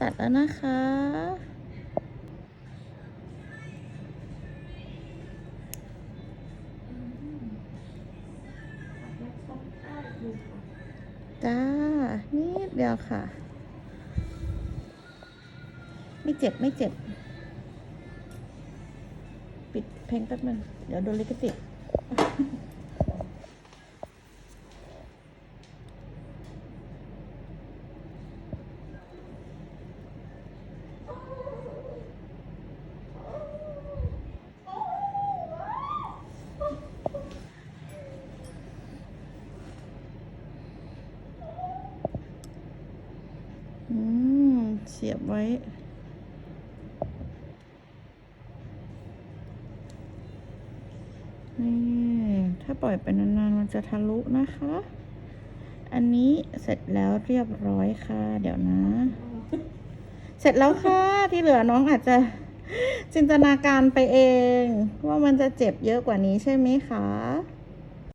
ตัดแล้วนะคะ จ้า นิดเดียวค่ะ ไม่เจ็บไม่เจ็บ ปิดเพลงแป๊บนึง เดี๋ยวโดนลิขสิทธิ์ อืม เสียบไว้ นี่ถ้าปล่อยไปนานๆ มันจะทะลุนะคะ อันนี้เสร็จแล้วเรียบร้อยค่ะ เดี๋ยวนะ เสร็จแล้วค่ะ ที่เหลือน้องอาจจะจินตนาการไปเอง ว่ามันจะเจ็บเยอะกว่านี้ใช่ไหมคะ